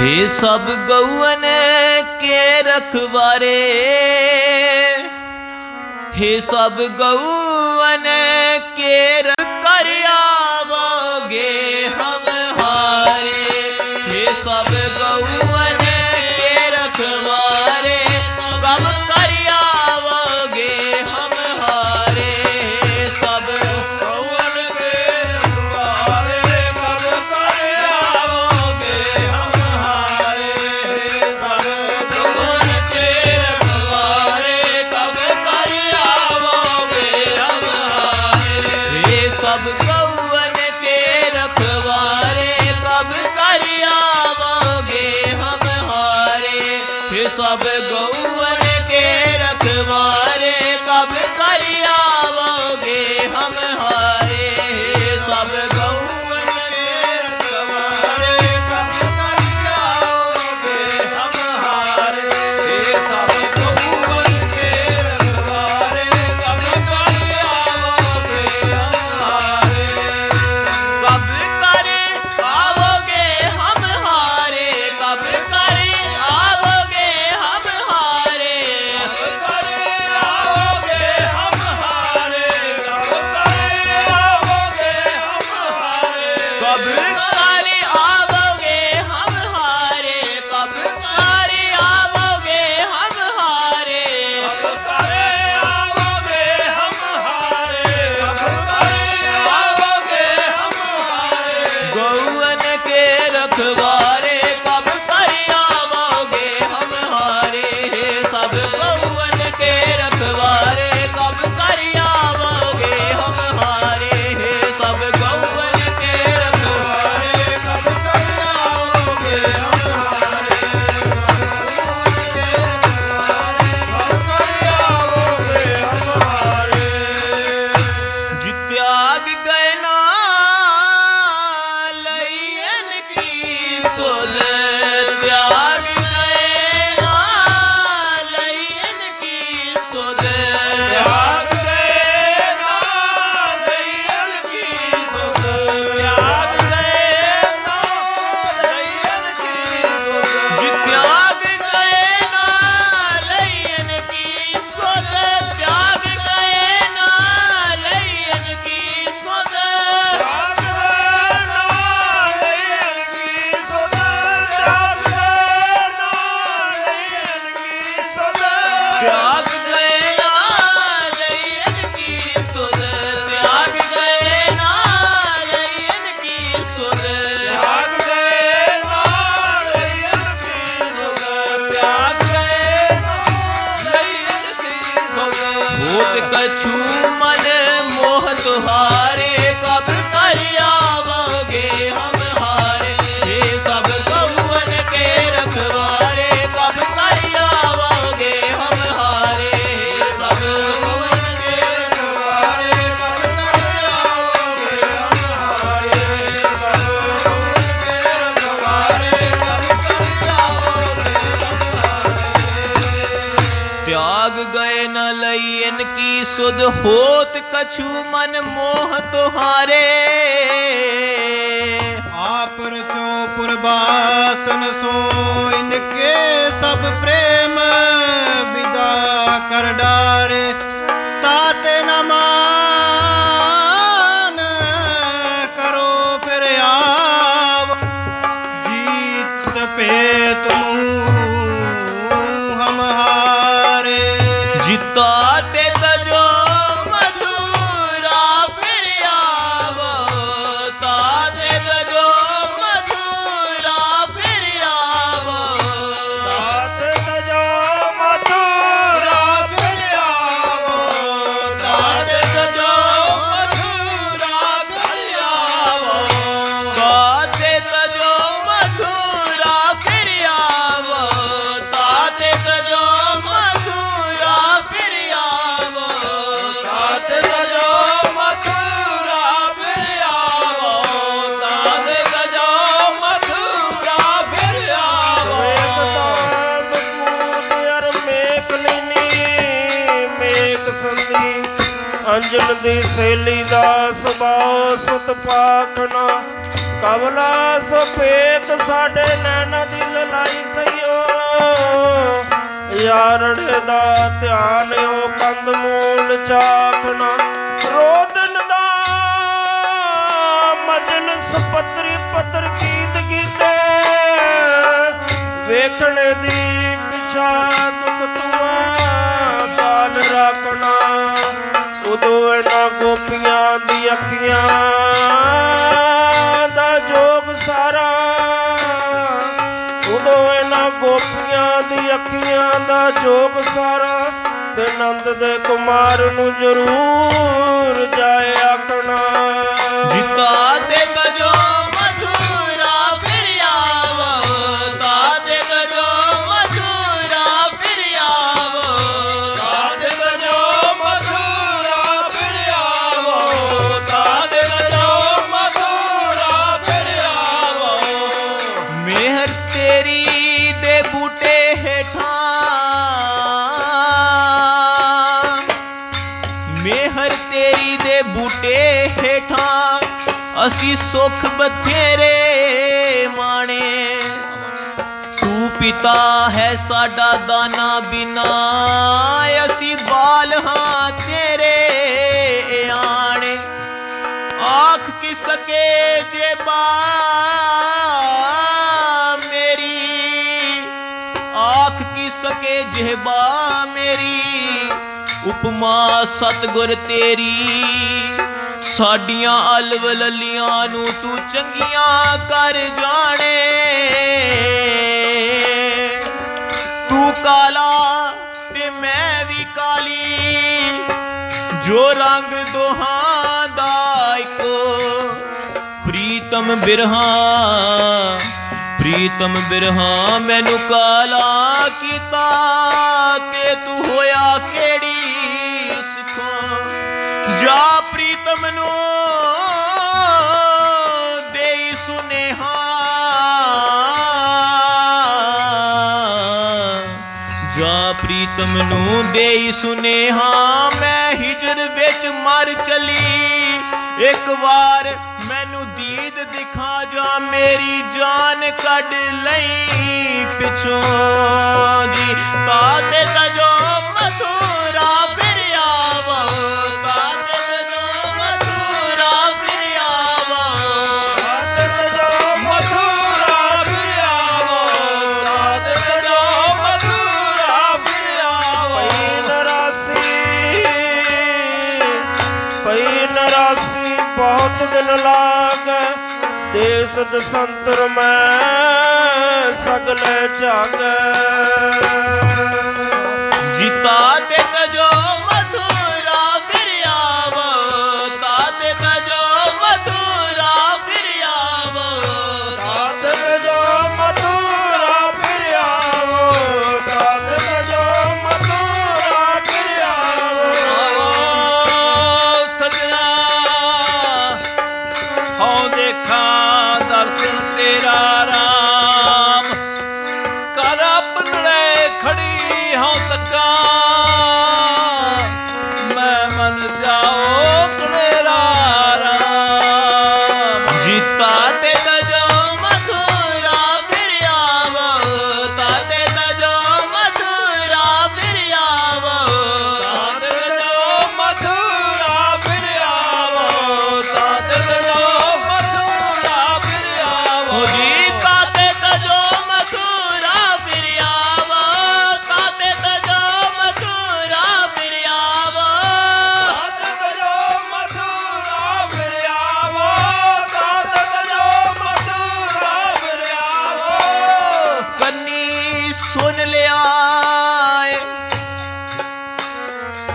हे सब गौवन के रखवारे हे सब गौवन के कर आवोगे हम हारे हे सब गौवन but you सुध होत कछु मन मोह तुहारे आप रचो पुरबासन सो इनके सब प्रेम विदा कर डारे ताते नमान करो फिर आव जीत पे तुम हम हारे जितात ਅੰਜਨ ਦੀ ਸੇਲੀ ਦਾ ਸੁਭਾਅ ਸੁਤ ਪਾਖਣਾ। ਕਵਲਾ ਸਪੇਤ ਸਾਡੇ ਨੈਣਾ ਦੀ ਲਲਾਈ ਸਈਓ। ਯਾਰੜੇ ਦਾ ਧਿਆਨ ਓ ਕੰਦ ਮੂਲ ਚਾਖਣਾ। ਰੋਦਨ ਦਾ ਮਜਨ ਸੁਪਤਰੀ ਪਤਰ ਕੀਤ ਕੀਤੇ ਵੇਖਣ ਦੀ ਵਿਚਾਰ ਤੁਤਵਾ ਉਦੋਂ ਇਹਨਾਂ ਗੋਪੀਆਂ ਦੀ ਅੱਖੀਆਂ ਦਾ ਜੋਗ ਸਾਰਾ। ਉਦੋਂ ਇਹਨਾਂ ਗੋਪੀਆਂ ਦੀ ਅੱਖੀਆਂ ਦਾ ਜੋਗ ਸਾਰਾ। ਤੇ ਨੰਦ ਦੇ ਕੁਮਾਰ ਨੂੰ ਜ਼ਰੂਰ ਜਾਏ ਆਖਣਾ। ਜਿਤਾ ਤੇ ਮਿਹਰ ਤੇਰੀ ਦੇ ਬੂਟੇ ਹੇਠਾਂ ਅਸੀਂ ਸੁਖ ਬਥੇਰੇ ਮਾਣੇ। ਤੂੰ ਪਿਤਾ ਹੈ ਸਾਡਾ ਦਾਨਾ ਬਿਨਾ, ਅਸੀਂ ਬਾਲ ਹਾਂ ਤੇਰੇ ਆਣੇ। ਆਖ ਕੀ ਸਕੇ ਜੇ ਬਾ ਮੇਰੀ, ਆਖ ਕੀ ਸਕੇ ਜਿਹਬਾ ਮੇਰੀ। ਉਪਮਾ, ਸਤਗੁਰ ਤੇਰੀ। ਸਾਡੀਆਂ ਅਲਵਲਲੀਆਂ ਨੂੰ ਤੂੰ ਚੰਗੀਆਂ ਕਰ ਜਾਣੇ। ਤੂੰ ਕਾਲਾ ਤੇ ਮੈਂ ਵੀ ਕਾਲੀ, ਜੋ ਰੰਗ ਦੋਹਾਂ ਦਾ ਇੱਕੋ। ਪ੍ਰੀਤਮ ਬਿਰਹਾ ਪ੍ਰੀਤਮ ਬਿਰਹਾ, ਮੈਨੂੰ ਕਾਲਾ ਕੀਤਾ ਤੇ ਤੂੰ ਹੋਇਆ ਕਿਹੜੀ? ਜਾ ਪ੍ਰੀਤਮ ਨੂੰ ਦੇਈ ਸੁਨੇਹਾ। ਜਾ ਪ੍ਰੀਤਮ ਨੂੰ ਦੇਈ ਸੁਨੇਹਾ, ਮੈਂ ਹਿਜਰ ਵਿੱਚ ਮਰ ਚਲੀ। ਇੱਕ ਵਾਰ ਮੈਨੂੰ ਦੀਦ ਦਿਖਾ ਜਾ, ਮੇਰੀ ਜਾਨ ਕੱਢ ਲਈ ਪਿਛੋਂ ਜੀ ਤਾਤੇ ਕਜੋ ਮਥੁਰਾ ਦਿਨ ਲਾਗੈ ਦੇਸ ਦਸੰਤਰ ਮੈਂ ਸਗਲੇ ਝਾਗੈ ਜੀਤਾ ਤੇ ਕਜੋ ਮਥੁਰਾ ਫਿਰ ਆਵੋ ਤਾਤੇ ਕਜੋ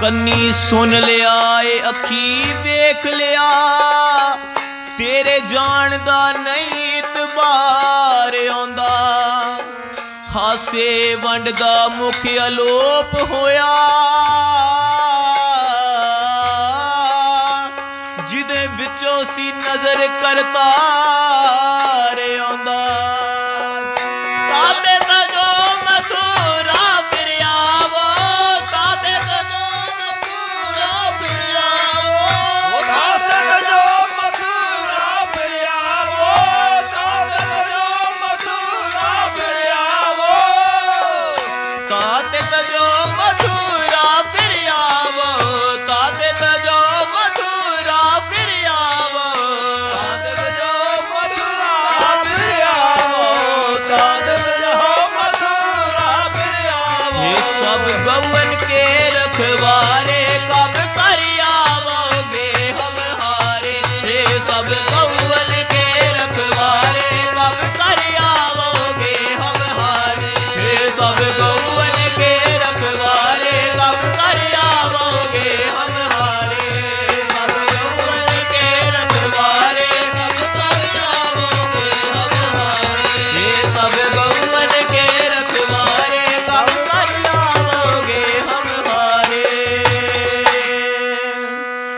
ਕੰਨੀ ਸੁਣ ਲਿਆ, ਏ ਅੱਖੀ ਵੇਖ ਲਿਆ। ਤੇਰੇ ਜਾਣ ਦਾ ਨਹੀਂ ਇਤਬਾਰ ਆਉਂਦਾ। ਹਾਸੇ ਵੰਡ ਦਾ ਮੁਖ ਅਲੋਪ ਹੋਇਆ। ਜਿਹਦੇ ਵਿੱਚੋਂ ਸੀ ਨਜ਼ਰ ਕਰਤਾਰ ਆਉਂਦਾ।